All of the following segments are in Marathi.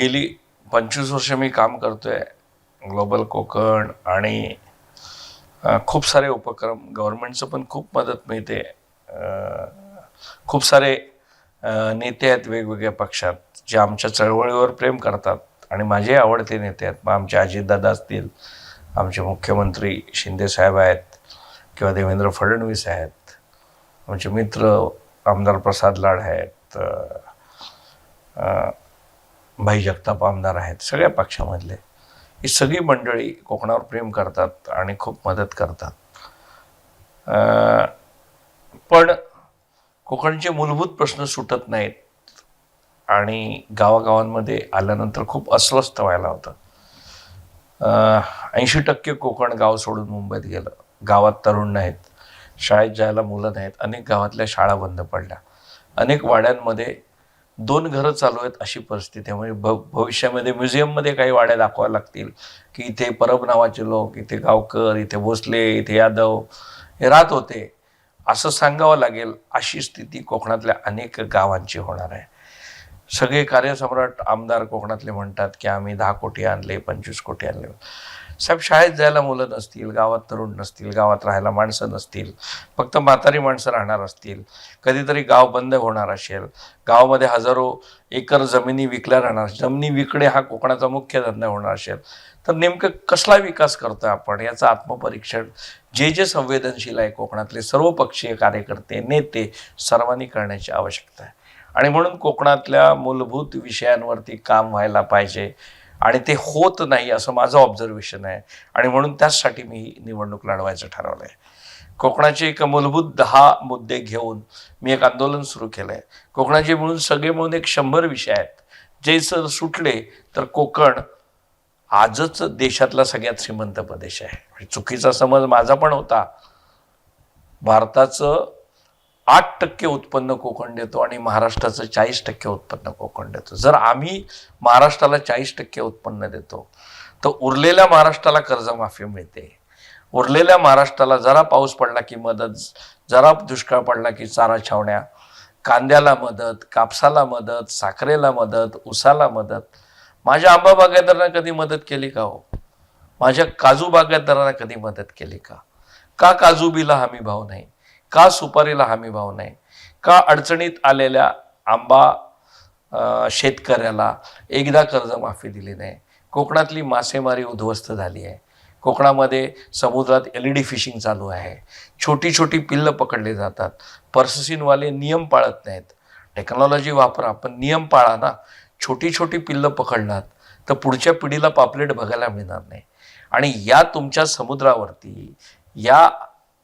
गेली पंचवीस वर्ष मी काम करतोय ग्लोबल कोकण आणि खूप सारे उपक्रम. गव्हर्नमेंटचं पण खूप मदत मिळते. खूप सारे नेते आहेत वेगवेगळ्या पक्षात जे आमच्या चळवळीवर प्रेम करतात आणि माझे आवडते नेते आहेत. मग आमचे अजितदादा असतील आमचे मुख्यमंत्री शिंदेसाहेब आहेत किंवा देवेंद्र फडणवीस आहेत आमचे मित्र आमदार प्रसाद लाड आहेत भाई जगताप आमदार आहेत सगळ्या पक्षामधले. ही सगळी मंडळी कोकणावर प्रेम करतात आणि खूप मदत करतात. पण कोकणचे मूलभूत प्रश्न सुटत नाहीत आणि गावागावांमध्ये आल्यानंतर खूप अस्वस्थ व्हायला होतं. ऐंशी टक्के कोकण गाव सोडून मुंबईत गेलं. गावात तरुण नाहीत. शाळेत जायला मुलं नाहीत. अनेक गावातल्या शाळा बंद पडल्या. अनेक वाड्यांमध्ये दोन घरं चालू आहेत अशी परिस्थिती आहे. म्हणजे भ भविष्यामध्ये म्युझियममध्ये काही वाड्या दाखवायला लागतील की इथे परब नावाचे लोक इथे गावकर इथे भोसले इथे यादव हे राहत होते. असं सांगावं लागेल अशी स्थिती कोकणातल्या अनेक गावांची होणार आहे. सगळे कार्यसम्राट आमदार कोकणातले म्हणतात की आम्ही दहा कोटी आणले पंचवीस कोटी आणले. साहेब शाळेत जायला मुलं नसतील गावात तरुण नसतील गावात राहायला माणसं नसतील फक्त म्हातारी माणसं राहणार असतील कधीतरी गाव बंद होणार असेल गावामध्ये हजारो एकर जमिनी विकल्या राहणार जमिनी विकणे हा कोकणाचा मुख्य धंदा होणार असेल तर नेमकं कसला विकास करतोय आपण? याचं आत्मपरीक्षण जे जे संवेदनशील आहे कोकणातले सर्व पक्षीय कार्यकर्ते नेते सर्वांनी करण्याची आवश्यकता आहे. आणि म्हणून कोकणातल्या मूलभूत विषयांवरती काम व्हायला पाहिजे आणि ते होत नाही असं माझं ऑब्झर्वेशन आहे. आणि म्हणून त्याचसाठी मी ही निवडणूक लढवायचं ठरवलं आहे कोकणाचे एक मूलभूत दहा मुद्दे घेऊन मी एक आंदोलन सुरू केलं आहे कोकणाचे मिळून सगळे मिळून एक शंभर विषय आहेत. जे सर सुटले तर कोकण आजच देशातला सगळ्यात श्रीमंत प्रदेश आहे. म्हणजे चुकीचा समज माझा पण होता. भारताचं आठ टक्के उत्पन्न कोकण देतो आणि महाराष्ट्राचं चाळीस टक्के उत्पन्न कोकण देतो. जर आम्ही महाराष्ट्राला चाळीस टक्के उत्पन्न देतो तर उरलेल्या महाराष्ट्राला कर्जमाफी मिळते. उरलेल्या महाराष्ट्राला जरा पाऊस पडला की मदत जरा दुष्काळ पडला की चारा छावण्या कांद्याला मदत कापसाला मदत साखरेला मदत उसाला मदत. माझ्या आंबा बागायतदारांना कधी मदत केली का हो? माझ्या काजू बागायतदारांना कधी मदत केली का? का काजू बिला हमी भाव नाही? का सुपारीला हमी भाव नाही? का अडचणीत आलेल्या आंबा शेतकऱ्याला एकदा कर्जमाफी दिली नाही? कोकणातली मासेमारी उद्ध्वस्त झाली आहे. कोकणामध्ये समुद्रात एल ई डी फिशिंग चालू आहे. छोटी छोटी पिल्लं पकडली जातात. पर्ससिनवाले नियम पाळत नाहीत. टेक्नॉलॉजी वापरा पण नियम पाळा ना. छोटी छोटी पिल्लं पकडणार तर पुढच्या पिढीला पापलेट बघायला मिळणार नाही. आणि या तुमच्या समुद्रावरती या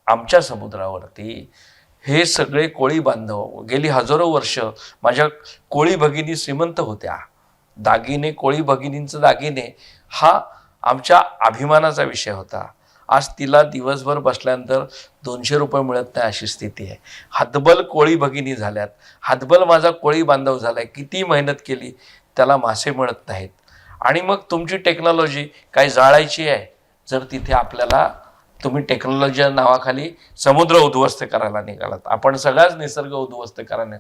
आमच्या समुद्रावरती हे सगळे कोळी बांधव गेली हजारो वर्ष माझ्या कोळी भगिनी श्रीमंत होत्या. दागिने कोळी भगिनींचं दागिने हा आमच्या अभिमानाचा विषय होता. आज तिला दिवसभर बसल्यानंतर दोनशे रुपये मिळत नाही अशी स्थिती आहे. हातबल कोळी भगिनी झाल्यात. हातबल माझा कोळी बांधव झालाय. किती मेहनत केली त्याला मासे मिळत नाहीत. आणि मग तुमची टेक्नॉलॉजी काय जाळायची आहे? जर तिथे आपल्याला तुम्ही टेक्नॉलॉजीच्या नावाखाली समुद्र उद्ध्वस्त करायला निघालात. आपण सगळाच निसर्ग उद्ध्वस्त करायला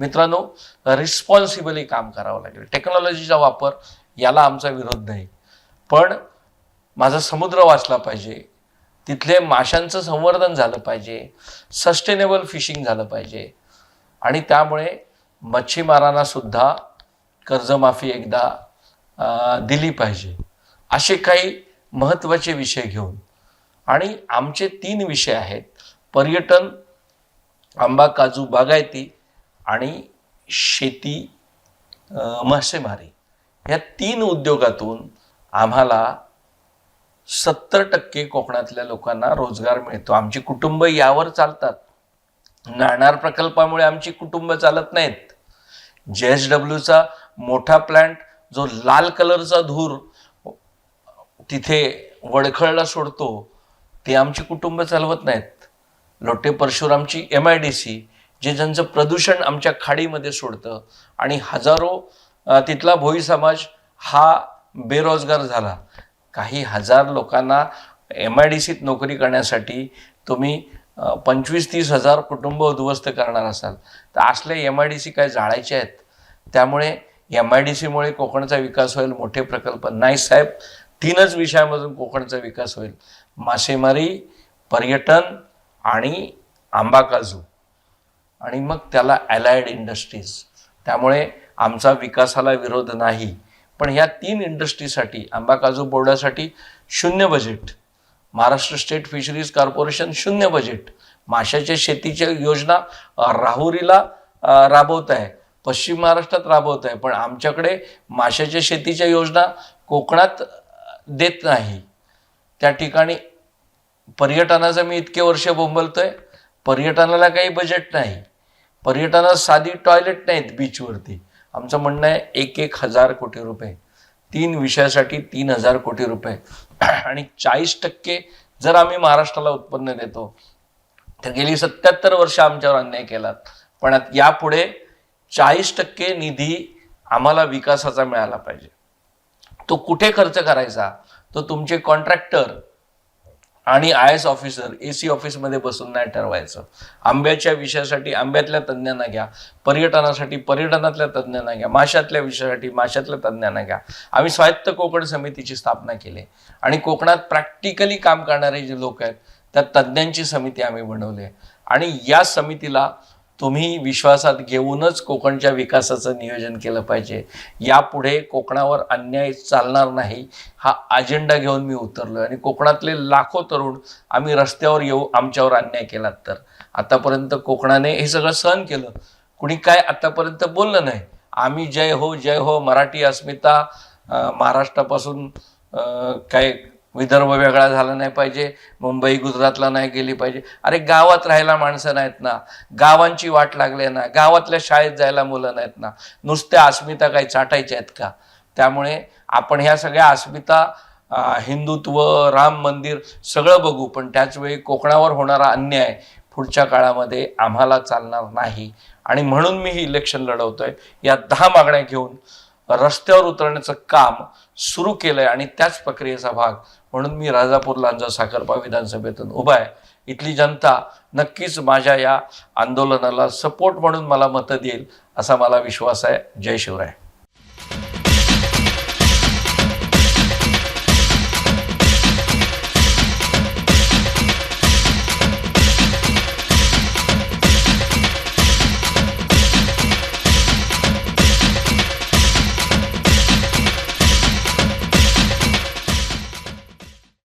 मित्रांनो रिस्पॉन्सिबली काम करावं लागेल. टेक्नॉलॉजीचा वापर याला आमचा विरोध नाही. पण माझा समुद्र वाचला पाहिजे. तिथले माशांचं संवर्धन झालं पाहिजे. सस्टेनेबल फिशिंग झालं पाहिजे. आणि त्यामुळे मच्छीमारांना सुद्धा कर्जमाफी एकदा दिली पाहिजे. असे काही महत्त्वाचे विषय घेऊन आणि आमचे तीन विषय आहेत. पर्यटन आंबा काजू बागायती आणि शेती मासेमारी. ह्या तीन उद्योगातून आम्हाला सत्तर टक्के कोकणातल्या लोकांना रोजगार मिळतो. आमची कुटुंब यावर चालतात. नाणार प्रकल्पामुळे आमची कुटुंब चालत नाहीत. जे एस डब्ल्यूचा मोठा प्लांट जो लाल कलरचा धूर तिथे वडखळला सोडतो. ते आमची कुटुंब चालवत नाहीत. लोटे परशुरामची एम आय डी सी जे ज्यांचं प्रदूषण आमच्या खाडीमध्ये सोडतं. आणि हजारो तिथला भोई समाज हा बेरोजगार झाला. काही हजार लोकांना एम आय डी सीत नोकरी करण्यासाठी तुम्ही पंचवीस तीस हजार कुटुंब उद्ध्वस्त करणार असाल. तर असले एम आय डी सी काय जाळायचे आहेत? त्यामुळे एम आय डी सीमुळे कोकणचा विकास होईल मोठे प्रकल्प. नाही साहेब तीनच विषयामधून कोकणचा विकास होईल. मासेमारी पर्यटन आणि आंबा काजू आणि मग त्याला अलायड इंडस्ट्रीज त्यामुळे आमचा विकासाला विरोध नाही. पण ह्या तीन इंडस्ट्रीसाठी आंबा काजू बोर्डासाठी शून्य budget Maharashtra state fisheries corporation शून्य बजेट माशाच्या शेतीच्या योजना राहुरीला राबवत आहे. पश्चिम महाराष्ट्रात राबवत आहे. पण आमच्याकडे माशाच्या शेतीच्या योजना कोकणात देत नाही. त्या ठिकाणी पर्यटनाचं मी इतके वर्ष बोंबलतोय. पर्यटनाला काही बजेट नाही. पर्यटनात साधी टॉयलेट नाहीत बीचवरती आमचं म्हणणं आहे एक एक हजार कोटी रुपये. तीन विषयासाठी तीन हजार कोटी रुपये. आणि चाळीस टक्के जर आम्ही महाराष्ट्राला उत्पन्न देतो तर गेली सत्याहत्तर वर्ष आमच्यावर अन्याय केलात. पण यापुढे चाळीस टक्के निधी आम्हाला विकासाचा मिळाला पाहिजे. तो कुठे खर्च करायचा? तो तुमचे कॉन्ट्रॅक्टर आणि I S officer A C ऑफिसमध्ये बसून नाही ठरवायचं. आंब्याच्या विषयासाठी आंब्यातल्या तज्ज्ञांना घ्या. पर्यटनासाठी पर्यटनातल्या तज्ज्ञांना घ्या. माशातल्या विषयासाठी माशातल्या तज्ज्ञांना घ्या. आम्ही स्वायत्त कोकण समितीची स्थापना केली. आणि कोकणात प्रॅक्टिकली काम करणारे जे लोक आहेत त्या तज्ज्ञांची समिती आम्ही बनवली आहे. आणि या समितीला तुम्ही विश्वासात घेऊनच कोकणच्या विकासाचं नियोजन केलं पाहिजे. यापुढे कोकणावर अन्याय चालणार नाही हा अजेंडा घेऊन मी उतरलो आणि कोकणातले लाखो तरुण आम्ही रस्त्यावर येऊ आमच्यावर अन्याय केलात तर. आतापर्यंत कोकणाने हे सगळं सहन केलं. कुणी काय आतापर्यंत बोललं नाही. आम्ही जय हो जय हो मराठी अस्मिता महाराष्ट्रापासून काय विदर्भ वेगळा झाला नाही पाहिजे मुंबई गुजरातला नाही गेली पाहिजे. अरे गावात राहायला माणसं नाहीत ना. गावांची वाट लागली ना. गावातल्या शाळेत जायला मुलं नाहीत ना. नुसत्या अस्मिता काही चाटायच्या आहेत का? त्यामुळे आपण ह्या सगळ्या अस्मिता हिंदुत्व राम मंदिर सगळं बघू पण त्याचवेळी कोकणावर होणारा अन्याय पुढच्या काळामध्ये आम्हाला चालणार नाही. आणि म्हणून मी ही इलेक्शन लढवतोय. या दहा मागण्या घेऊन रस्त्यावर उतरण्याचं काम सुरू केलंय आणि त्याच प्रक्रियेचा भाग म्हणून मी राजापूर लांजा साखरपा विधानसभेतून उभा आहे. इथली जनता नक्कीच माझ्या या आंदोलनाला सपोर्ट म्हणून मला मतं देईल असा मला विश्वास आहे. जय शिवराय.